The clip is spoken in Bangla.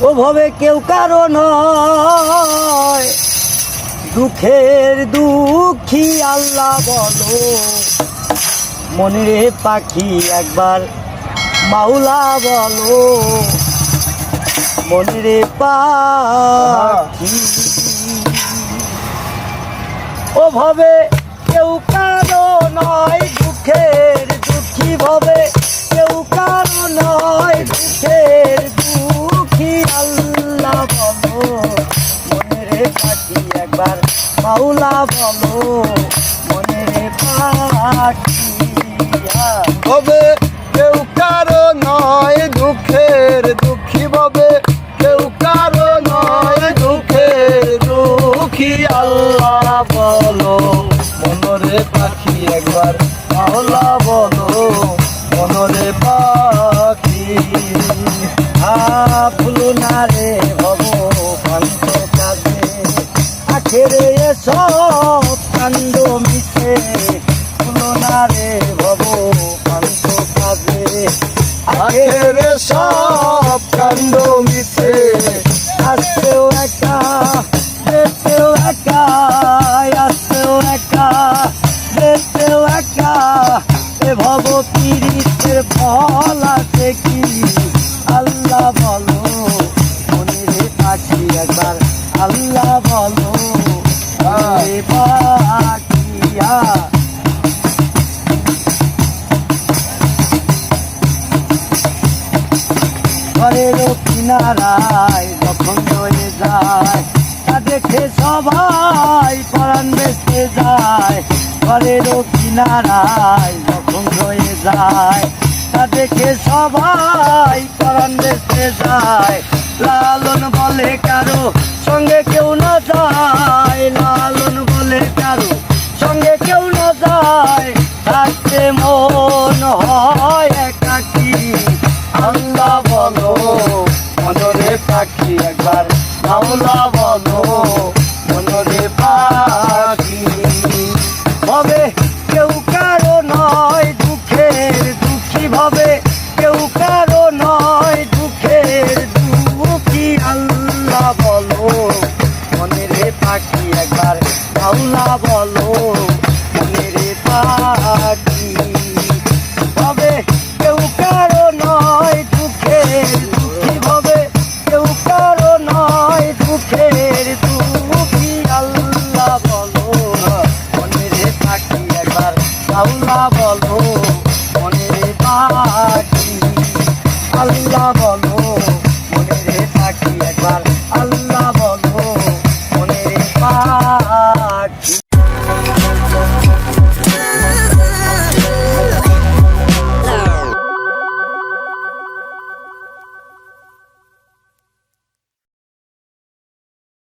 ওভাবে কেউ কারও নয়। দুঃখের দুঃখী আল্লাহ বলো। মনের পাখি একবার মাওলা বলো। মনের পাখি ওভাবে কেউ কারও নয়। দুঃখের মাওলা বলো আ- হবে কেউ কারও নয় দুঃখের দুঃখী হবে। কেউ কারও নয় দুঃখের দুঃখী, আল্লাহ বলো। মনরে পাখি একবার আল্লাহ বলো। মনরে পাখি ফুলনা রে সব কান্দ মিশে ফুলনা রে ভব কান্ত কাজে আখের সব কাণ্ড মিশে আসতেও একা যেতেও একা আসতেও একা যেতেও একা এ ভব পীড়িতের ফল আছে কি আল্লাহ বলো, মনের পাখি একবার, আল্লাহ বলো। যায় সবাই ঘরের কিনারায় যখন রয়ে যায় দেখে সবাই যায়। লালন বলে কারও সঙ্গে আমার মাওলা বলো, মনরে পাখি। হবে কেউ কারও নয় দুঃখের দুঃখী, ভাবে কেউ কারও নয় দুঃখের দুঃখী। আল্লাহ বলো মনে মনেরে পাখি একবার মাওলা বলো, মনেরে পা কিংবা বলব